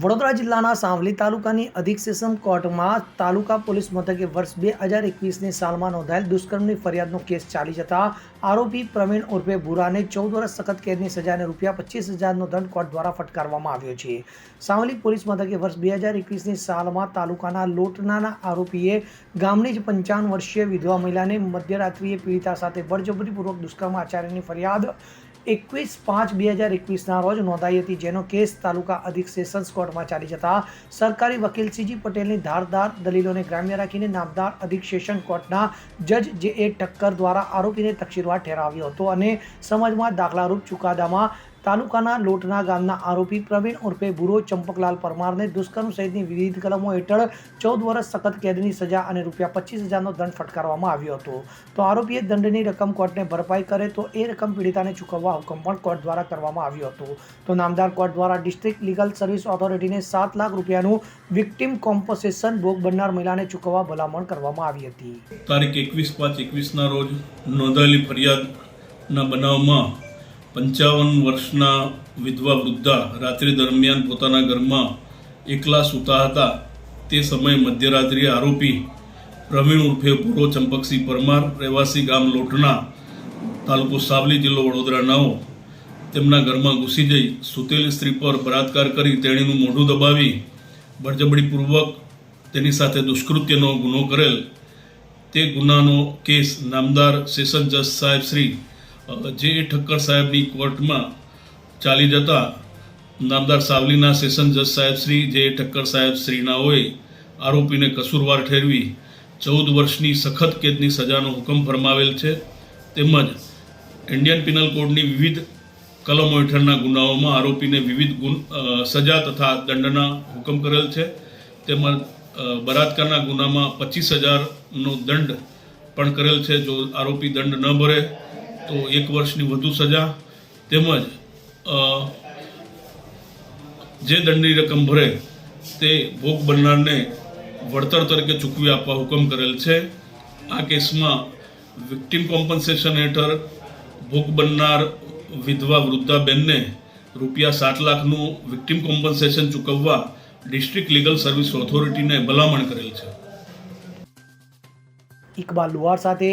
વડોદરા જિલ્લાના સાવલી તાલુકાની અધિક સેશન કોર્ટમાં તાલુકા પોલીસ મથકે વર્ષ બે હજાર એકવીસની સાલમાં નોંધાયેલ દુષ્કર્મની ફરિયાદનો કેસ ચાલી જતા આરોપી પ્રવીણ ઉર્ફે ભૂરાને ચૌદ વર્ષ સખત કેદની સજાને રૂપિયા પચીસ હજારનો દંડ કોર્ટ દ્વારા ફટકારવામાં આવ્યો છે. સાવલી પોલીસ મથકે વર્ષ બે હજાર એકવીસની સાલમાં તાલુકાના લોટનાના આરોપીએ ગામની જ પંચાવન વર્ષીય વિધવા મહિલાને મધ્યરાત્રિએ પીડિતા સાથે બળજબરીપૂર્વક દુષ્કર્મ આચાર્યની ફરિયાદ એકવીસ પાંચ બે હજાર એકવીસના રોજ નોંધાઈ હતી, જેનો કેસ તાલુકા અધિક સેશન્સ કોર્ટમાં ચાલી જતા સરકારી વકીલ સીજી પટેલની ધારદાર દલીલોને ગ્રામ્ય રાખીને નામદાર અધિક સેશન કોર્ટના જજ જે એ ઠક્કર દ્વારા આરોપીને તકસીરવાર ઠેરાવ્યો હતો અને સમાજમાં દાખલારૂપ ચુકાદામાં તાલુકાના લોટના ગામના આરોપી પ્રવીણ ઉર્ફે ભૂરો ચંપકલાલ પરમારને દુષ્કર્મ સહિતની વિવિધ કલમો હેઠળ ચૌદ વર્ષ સખત કેદની સજા અને રૂપિયા પચીસ હજારનો દંડ ફટકારવામાં આવ્યો હતો. તો આરોપીએ દંડની રકમ કોર્ટને ભરપાઈ કરે તો એ રકમ પીડિતાને ચૂકવવા હુકમ પણ કોર્ટ દ્વારા કરવામાં આવ્યો હતો. તો નામદાર કોર્ટ દ્વારા ડિસ્ટ્રિક્ટ લીગલ સર્વિસ ઓથોરિટીને સાત લાખ રૂપિયાનું વિક્ટિમ કોમ્પોસેશન ભોગ બનનાર મહિલાને ચૂકવવા ભલામણ કરવામાં આવી હતી. તારીખ એકવીસ પાંચ એકવીસના રોજ નોંધાયેલી ફરિયાદના બનાવમાં પંચાવન વર્ષના વિધવા વૃદ્ધા રાત્રિ દરમિયાન પોતાના ઘરમાં એકલા સૂતા હતા. તે સમયે મધ્યરાત્રિએ આરોપી પ્રવીણ ઉર્ફે પૂરો ચંપકસિંહ પરમાર, રહેવાસી ગામ લોટના તાલુકો સાવલી જિલ્લો વડોદરા નવો તેમના ઘરમાં ઘૂસી જઈ સૂતેલી સ્ત્રી પર બળાત્કાર કરી તેણીનું મોઢું દબાવી બળજબડીપૂર્વક તેની સાથે દુષ્કૃત્યનો ગુનો કરેલ. તે ગુનાનો કેસ નામદાર સેશન જજ સાહેબ શ્રી જે ઠક્કર સાહેબની કોર્ટમાં ચાલી જતા નામદાર સાવલીના સેશન જજ સાહેબ શ્રી, જે ઠક્કર સાહેબ શ્રીનાઓએ આરોપીને કસૂરવાર ઠેરવી ચૌદ વર્ષની સખત કેદની સજાનો હુકમ ફરમાવેલ છે. તેમજ ઇન્ડિયન પિનલ કોડની વિવિધ કલમો હેઠળના ગુનાઓમાં આરોપીને વિવિધ ગુન સજા તથા દંડના હુકમ કરેલ છે. તેમજ બળાત્કારના ગુનામાં પચીસ હજારનો દંડ પણ કરેલ છે. જો આરોપી દંડ ન ભરે તો એક વર્ષની વધુ સજા તેમજ જે દંડની રકમ ભરે તે ભોગ બનનારને વળતર તરીકે ચૂકવી આપવા હુકમ કરેલ છે. આ કેસમાં વિક્ટિમ કોમ્પન્સેશન હેઠળ ભોગ બનનાર વિધવા વૃદ્ધાબેનને રૂપિયા સાત લાખનું વિક્ટિમ કોમ્પન્સેશન ચૂકવવા ડિસ્ટ્રિક્ટ લીગલ સર્વિસ ઓથોરિટીને ભલામણ કરેલ છે. ઇકબાલ લુહાર સાથે